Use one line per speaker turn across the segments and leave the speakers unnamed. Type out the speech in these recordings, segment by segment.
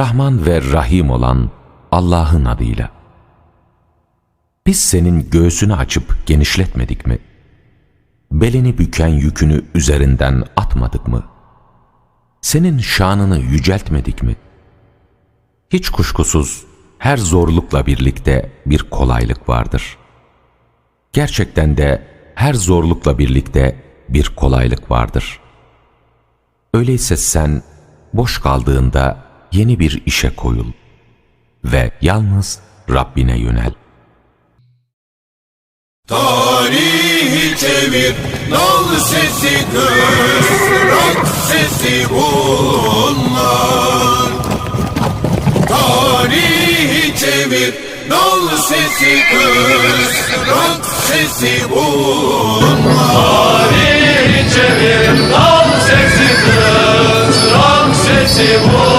Rahman ve Rahim olan Allah'ın adıyla. Biz senin göğsünü açıp genişletmedik mi? Belini büken yükünü üzerinden atmadık mı? Senin şanını yüceltmedik mi? Hiç kuşkusuz her zorlukla birlikte bir kolaylık vardır. Gerçekten de her zorlukla birlikte bir kolaylık vardır. Öyleyse sen boş kaldığında yeni bir işe koyul ve yalnız Rabbine yönel.
Tarihi çevir, nal sesi kır, rock sesi bunlar. Tarihi çevir, nal sesi kır, rock sesi bunlar.
çevir Dal sesi kız Ram sesi vur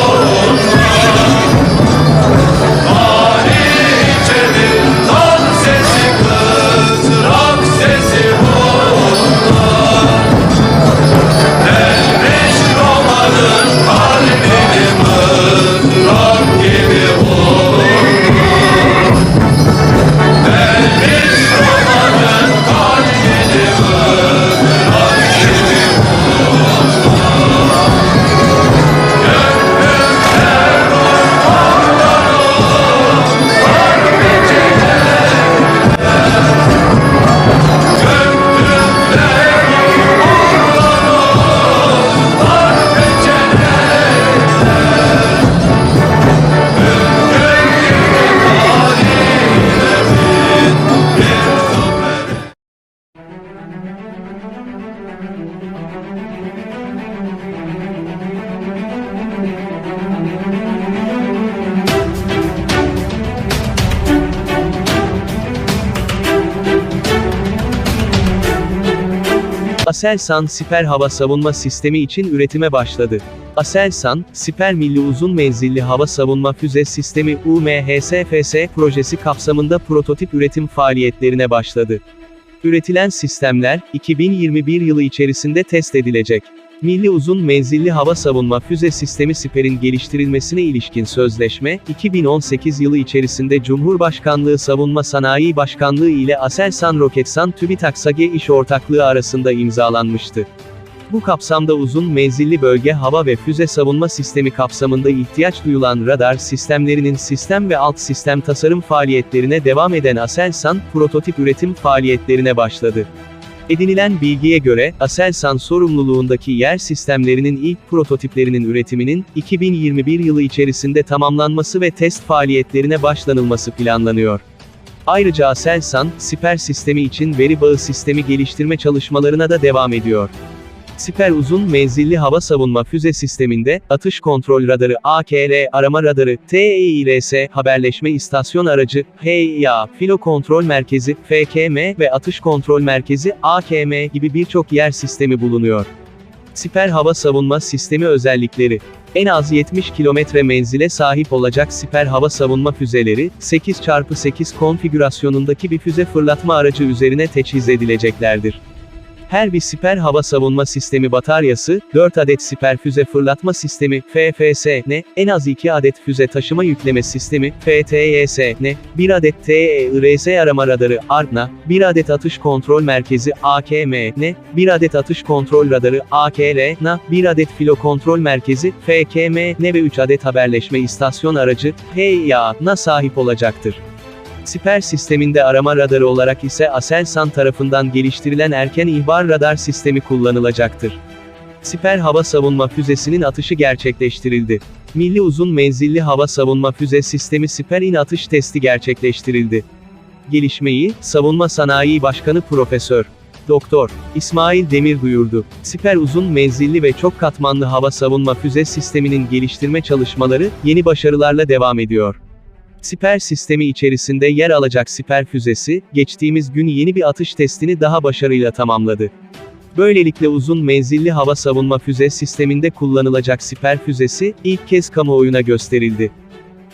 Aselsan siper hava savunma sistemi için üretime başladı. Aselsan, siper milli uzun menzilli hava savunma füze sistemi UMHSFS projesi kapsamında prototip üretim faaliyetlerine başladı. Üretilen sistemler, 2021 yılı içerisinde test edilecek. Milli Uzun Menzilli Hava Savunma Füze Sistemi Siper'in geliştirilmesine ilişkin sözleşme, 2018 yılı içerisinde Cumhurbaşkanlığı Savunma Sanayi Başkanlığı ile Aselsan Roketsan TÜBİTAK SAGE iş ortaklığı arasında imzalanmıştı. Bu kapsamda uzun menzilli bölge hava ve füze savunma sistemi kapsamında ihtiyaç duyulan radar sistemlerinin sistem ve alt sistem tasarım faaliyetlerine devam eden Aselsan, prototip üretim faaliyetlerine başladı. Edinilen bilgiye göre, Aselsan sorumluluğundaki yer sistemlerinin ilk prototiplerinin üretiminin, 2021 yılı içerisinde tamamlanması ve test faaliyetlerine başlanılması planlanıyor. Ayrıca Aselsan, siper sistemi için veri bağı sistemi geliştirme çalışmalarına da devam ediyor. Siper uzun menzilli hava savunma füze sisteminde, atış kontrol radarı AKR, arama radarı, TEIRS, haberleşme istasyon aracı, HEIA, filo kontrol merkezi, FKM ve atış kontrol merkezi, AKM gibi birçok yer sistemi bulunuyor. Siper hava savunma sistemi özellikleri. En az 70 kilometre menzile sahip olacak siper hava savunma füzeleri, 8x8 konfigürasyonundaki bir füze fırlatma aracı üzerine teçhiz edileceklerdir. Her bir siper hava savunma sistemi bataryası, 4 adet siper füze fırlatma sistemi, FFSN, en az 2 adet füze taşıma yükleme sistemi, FTYSN, 1 adet TEIRS arama radarı, ARNA, 1 adet atış kontrol merkezi, AKMN, 1 adet atış kontrol radarı, AKRNA, 1 adet filo kontrol merkezi, FKMN ve 3 adet haberleşme istasyon aracı, HEIA'na sahip olacaktır. Siper sisteminde arama radarı olarak ise Aselsan tarafından geliştirilen erken ihbar radar sistemi kullanılacaktır. Siper hava savunma füzesinin atışı gerçekleştirildi. Milli uzun menzilli hava savunma füze sistemi Siper'in atış testi gerçekleştirildi. Gelişmeyi, Savunma Sanayi Başkanı Profesör Doktor İsmail Demir duyurdu. Siper uzun menzilli ve çok katmanlı hava savunma füze sisteminin geliştirme çalışmaları, yeni başarılarla devam ediyor. Siper sistemi içerisinde yer alacak siper füzesi, geçtiğimiz gün yeni bir atış testini daha başarıyla tamamladı. Böylelikle uzun menzilli hava savunma füze sisteminde kullanılacak siper füzesi, ilk kez kamuoyuna gösterildi.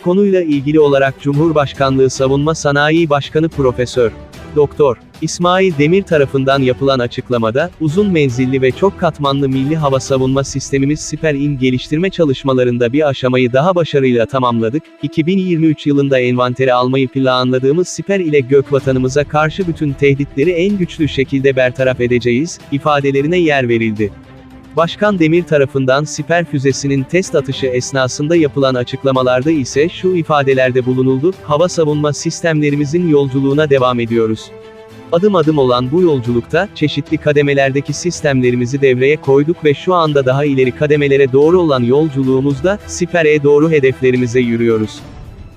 Konuyla ilgili olarak Cumhurbaşkanlığı Savunma Sanayi Başkanı Profesör Doktor İsmail Demir tarafından yapılan açıklamada, uzun menzilli ve çok katmanlı milli hava savunma sistemimiz Siper-İN geliştirme çalışmalarında bir aşamayı daha başarıyla tamamladık. 2023 yılında envantere almayı planladığımız Siper ile gökvatanımıza karşı bütün tehditleri en güçlü şekilde bertaraf edeceğiz, ifadelerine yer verildi. Başkan Demir tarafından Siper füzesinin test atışı esnasında yapılan açıklamalarda ise şu ifadelerde bulunuldu, hava savunma sistemlerimizin yolculuğuna devam ediyoruz. Adım adım olan bu yolculukta, çeşitli kademelerdeki sistemlerimizi devreye koyduk ve şu anda daha ileri kademelere doğru olan yolculuğumuzda, Siper'e doğru hedeflerimize yürüyoruz.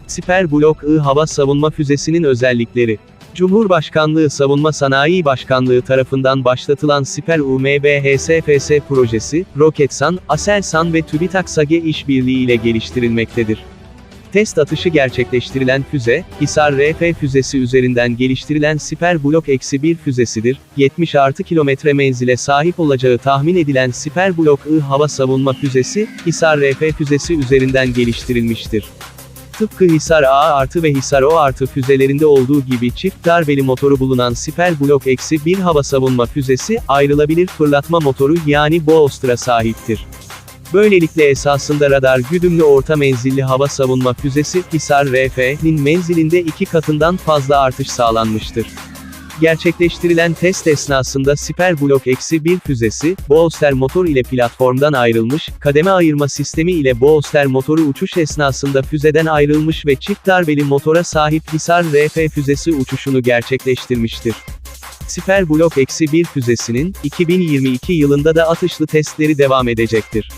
Siper Blok I hava savunma füzesinin özellikleri Cumhurbaşkanlığı Savunma Sanayi Başkanlığı tarafından başlatılan Siper UMBHSFS projesi, Roketsan, Aselsan ve TÜBİTAK SAGE işbirliği ile geliştirilmektedir. Test atışı gerçekleştirilen füze, Hisar RF füzesi üzerinden geliştirilen Siper Blok -1 füzesidir. 70 artı kilometre menzile sahip olacağı tahmin edilen Siper Blok I hava savunma füzesi, Hisar RF füzesi üzerinden geliştirilmiştir. Tıpkı Hisar A artı ve Hisar O artı füzelerinde olduğu gibi çift darbeli motoru bulunan Siper Blok -1 hava savunma füzesi, ayrılabilir fırlatma motoru yani Boostra sahiptir. Böylelikle esasında radar güdümlü orta menzilli hava savunma füzesi, Hisar RF'nin menzilinde iki katından fazla artış sağlanmıştır. Gerçekleştirilen test esnasında Siper Blok -1 füzesi, Booster motor ile platformdan ayrılmış, kademe ayırma sistemi ile Booster motoru uçuş esnasında füzeden ayrılmış ve çift darbeli motora sahip Hisar RF füzesi uçuşunu gerçekleştirmiştir. Siper Blok -1 füzesinin, 2022 yılında da atışlı testleri devam edecektir.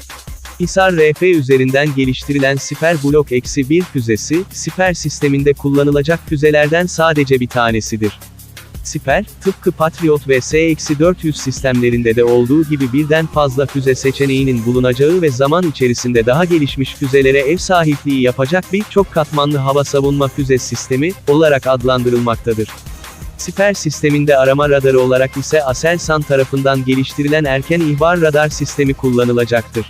Hisar RF üzerinden geliştirilen Siper Blok -1 füzesi, Siper sisteminde kullanılacak füzelerden sadece bir tanesidir. Siper, tıpkı Patriot ve S-400 sistemlerinde de olduğu gibi birden fazla füze seçeneğinin bulunacağı ve zaman içerisinde daha gelişmiş füzelere ev sahipliği yapacak bir çok katmanlı hava savunma füze sistemi olarak adlandırılmaktadır. Siper sisteminde arama radarı olarak ise Aselsan tarafından geliştirilen erken ihbar radar sistemi kullanılacaktır.